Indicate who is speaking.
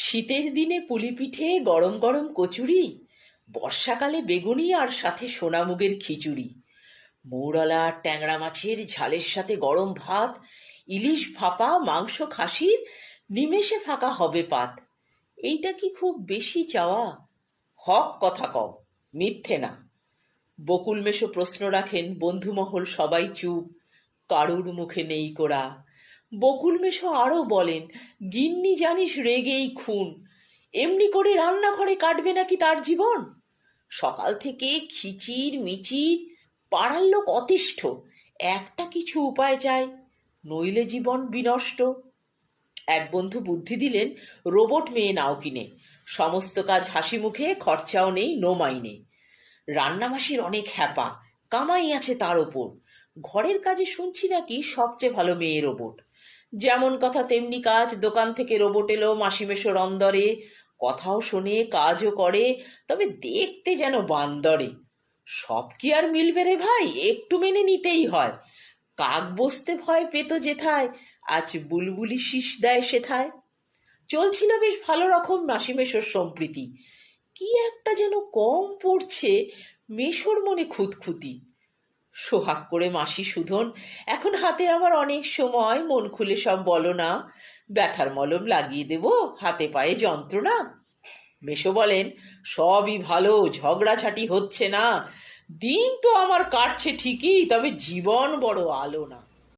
Speaker 1: শীতের দিনে পুলিপিঠে গরম গরম কচুরি, বর্ষাকালে বেগুনি আর সাথে সোনামুগের খিচুড়ি। মৌরলা ট্যাংরা মাছের ঝালের সাথে গরম ভাত, ইলিশ ভাপা, মাংস খাসির, নিমেষে ফাঁকা হবে পাত। এইটা কি খুব বেশি চাওয়া? হক কথা কও, মিথ্যে না। বকুল মেশো প্রশ্ন রাখেন বন্ধুমহল সবাই চুপ, কারুর মুখে নেই কোড়া। বকুল মেশো আরও বলেন, গিন্নি জানিস রেগেই খুন। এমনি করে রান্নাঘরে কাটবে নাকি তার জীবন? সকাল থেকে খিচির, মিচির, পাড়ার লোক অতিষ্ঠ, একটা কিছু উপায় চায় নইলে জীবন বিনষ্ট। এক বন্ধু বুদ্ধি দিলেন, রোবট মেয়ে নাও কিনে। সমস্ত কাজ হাসি মুখে, খরচাও নেই নো মাইনে রান্নামাসির অনেক হ্যাপা, কামাই আছে তার ওপর। ঘরের কাজে শুনছি নাকি সবচেয়ে ভালো মেয়ে রোবট যেমন কথা তেমনি কাজ। দোকান থেকে রোবট এলো মাসিমেশোর অন্দরে কথাও শোনে, কাজও করে, তবে দেখতে যেন বান্দরে। সব কি আর মিলবে রে ভাই? একটু মেনে নিতেই হয়। কাক বসতে ভয় পেত যেথায়, আজ বুলবুলি শীষ দেয় সেথায়। চলছিল বেশ ভালো রকম মাসিমেশোর সম্প্রীতি। কি একটা যেন কম পড়ছে, মেশোর মনে খুঁতখুতি। সোহাগ করে, মাসি সুধন, এখন হাতে আমার অনেক সময়, মন খুলে সব বলো না। ব্যথার মলম লাগিয়ে দেব, হাতে পায়ে যন্ত্রণা। মেশো বলেন, সবই ভালো, ঝগড়াঝাটি হচ্ছে না। দিন তো আমার কাটছে ঠিকই, তবে জীবন বড় আলো না।